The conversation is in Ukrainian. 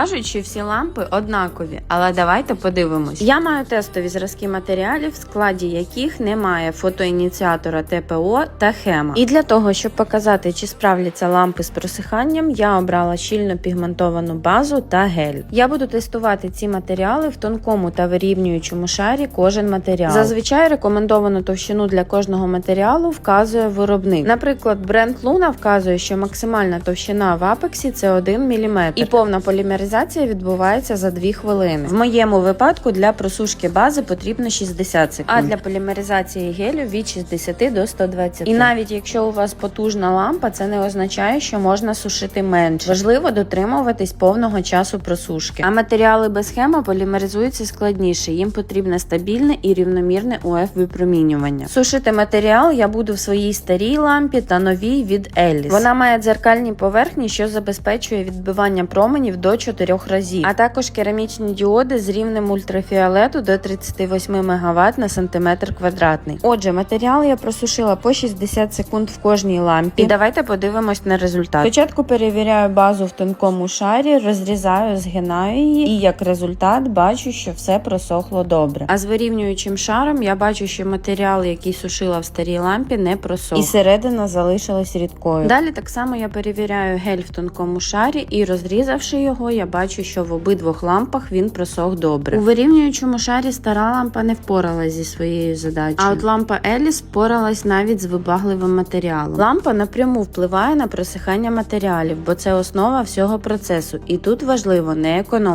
Кажуть, що всі лампи однакові, але давайте подивимось. Я маю тестові зразки матеріалів, в складі яких немає фотоініціатора ТПО та хема. І для того, щоб показати, чи справляться лампи з просиханням, я обрала щільно пігментовану базу та гель. Я буду тестувати ці матеріали в тонкому та вирівнюючому шарі кожен матеріал. Зазвичай рекомендовану товщину для кожного матеріалу вказує виробник. Наприклад, бренд Luna вказує, що максимальна товщина в апексі це 1 мм, і повна полімеризація відбувається за 2 хвилини. В моєму випадку для просушки бази потрібно 60 секунд, а для полімеризації гелю від 60 до 120. І навіть якщо у вас потужна лампа, це не означає, що можна сушити менше. Важливо дотримуватись повного часу просушки. А матеріали без схема полімеризуються складніше. Їм потрібне стабільне і рівномірне УФ випромінювання. Сушити матеріал я буду в своїй старій лампі та новій від Еліс. Вона має дзеркальні поверхні, що забезпечує відбивання променів до 4 разів, а також керамічні діоди з рівнем ультрафіолету до 38 МВт на сантиметр квадратний. Отже, матеріал я просушила по 60 секунд в кожній лампі. І давайте подивимось на результат. Спочатку перевіряю базу в тонкому шарі, розрізаю, згинаю її, і як результат бачу, що все просохло добре. А з вирівнюючим шаром я бачу, що матеріал, який сушила в старій лампі, не просох. І середина залишилась рідкою. Далі так само я перевіряю гель в тонкому шарі і розрізавши його, я бачу, що в обидвох лампах він просох добре. У вирівнюючому шарі стара лампа не впоралась зі своєю задачею. А от лампа Еліс впоралась навіть з вибагливим матеріалом. Лампа напряму впливає на просихання матеріалів, бо це основа всього процесу, і тут важливо не економити.